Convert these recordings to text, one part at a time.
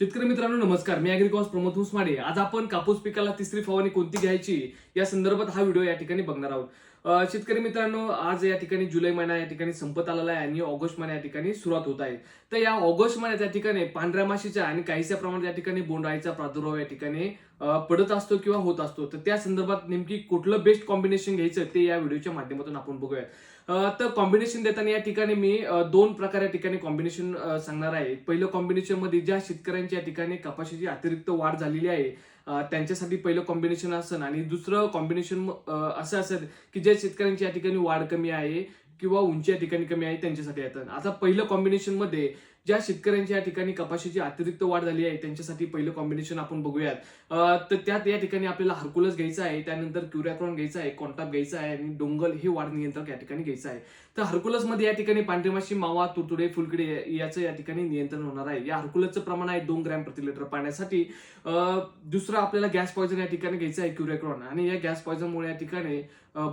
शेतकरी मित्रांनो नमस्कार. मी अॅग्रिकॉस प्रमोद हुसमाडे. आज आपण कापूस पिकाला तिसरी फवारणी कोणती घ्यायची या संदर्भात हा व्हिडिओ या ठिकाणी बघणार आहोत. शेतकरी मित्रांनो आज या ठिकाणी जुलै महिना या ठिकाणी संपत आलेला आहे आणि ऑगस्ट महिना या ठिकाणी सुरुवात होत आहे. तर या ऑगस्ट महिन्यात या ठिकाणी पांढऱ्या माशीच्या आणि काहीशा प्रमाणात या ठिकाणी बोंडाळीचा प्रादुर्भाव या ठिकाणी पडत असतो किंवा होत असतो. तर त्या संदर्भात नेमकी कुठलं बेस्ट कॉम्बिनेशन घ्यायचं ते या व्हिडिओच्या माध्यमातून आपण बघूया तर कॉम्बिनेशन देताना या ठिकाणी मी दोन प्रकार या ठिकाणी कॉम्बिनेशन सांगणार आहे. पहिलं कॉम्बिनेशनमध्ये ज्या शेतकऱ्यांच्या या ठिकाणी कपाशीची अतिरिक्त वाढ झालेली आहे त्यांच्यासाठी पहिलं कॉम्बिनेशन असेल आणि दुसरं कॉम्बिनेशन असं असेल की ज्या शेतकऱ्यांची या ठिकाणी वाढ कमी आहे किंवा उंची या ठिकाणी कमी आहे त्यांच्यासाठी येतात. आता पहिलं कॉम्बिनेशनमध्ये ज्या शेतकऱ्यांच्या या ठिकाणी कपाशीची अतिरिक्त वाढ झाली आहे त्यांच्यासाठी पहिलं कॉम्बिनेशन आपण बघूयात. तर त्यात या ठिकाणी आपल्याला हर्कुलस घ्यायचा आहे त्यानंतर क्युरॅक्रॉन घ्यायचा आहे कॉन्टाप घ्यायचा आहे आणि डोंगल हे वाढ नियंत्रक या ठिकाणी घ्यायचं आहे. तर हर्कुलसमध्ये या ठिकाणी पांढरीमाशी मावा तुडतुडे फुलकडे याचं या ठिकाणी नियंत्रण होणार आहे. या हर्कुलसचं प्रमाण आहे दोन ग्रॅम प्रति लिटर पाण्यासाठी. दुसरं आपल्याला गॅस पॉयझन या ठिकाणी घ्यायचं आहे क्युरॅक्रॉन आणि या गॅस पॉयझनमुळे या ठिकाणी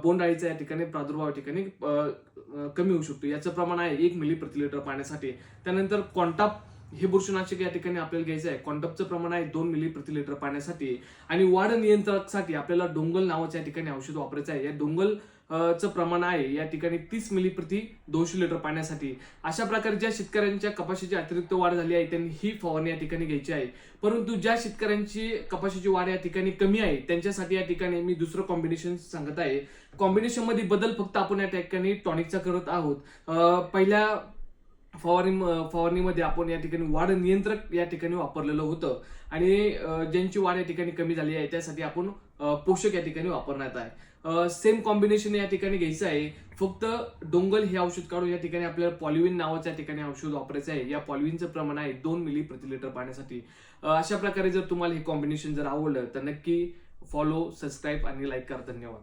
बोंडाळीचा या ठिकाणी प्रादुर्भाव या ठिकाणी कमी होऊ शकतो. याचं प्रमाण आहे एक मिली प्रति लिटर पाण्यासाठी. त्यानंतर कॉन्टाप हे बुरशीनाशक या ठिकाणी आपल्याला घ्यायचं आहे. क्वांटपचं प्रमाण आहे दोन मिली प्रति लिटर पाण्यासाठी. आणि वाढ नियंत्रणासाठी आपल्याला डोंगल नावाचं या ठिकाणी औषध वापरायचं आहे. या डोंगल चं प्रमाण आहे या ठिकाणी तीस मिली प्रति दोनशे लिटर पाण्यासाठी. अशा प्रकारे ज्या शेतकऱ्यांच्या कपाशीची अतिरिक्त वाढ झाली आहे त्यांनी ही फवारणी या ठिकाणी घ्यायची आहे. परंतु ज्या शेतकऱ्यांची कपाशीची वाढ या ठिकाणी कमी आहे त्यांच्यासाठी या ठिकाणी मी दुसरं कॉम्बिनेशन सांगत आहे. कॉम्बिनेशनमध्ये बदल फक्त आपण या ठिकाणी टॉनिकचा करत आहोत. पहिल्या फवारणी फवारणीमध्ये आपण या ठिकाणी वाढ नियंत्रक या ठिकाणी वापरलेलं होतं. आणि ज्यांची वाढ या ठिकाणी कमी झाली आहे त्यासाठी आपण पोषक या ठिकाणी वापरण्यात आहे. सेम कॉम्बिनेशन या ठिकाणी घ्यायचं आहे. फक्त डोंगल हे औषध काढून या ठिकाणी आपल्याला पॉलिविन नावाचं या ठिकाणी औषध वापरायचं आहे. या पॉलिविनचं प्रमाण आहे दोन मिली प्रति लिटर पाण्यासाठी. अशा प्रकारे जर तुम्हाला हे कॉम्बिनेशन जर आवडलं तर नक्की फॉलो सबस्क्राईब आणि लाईक करा. धन्यवाद.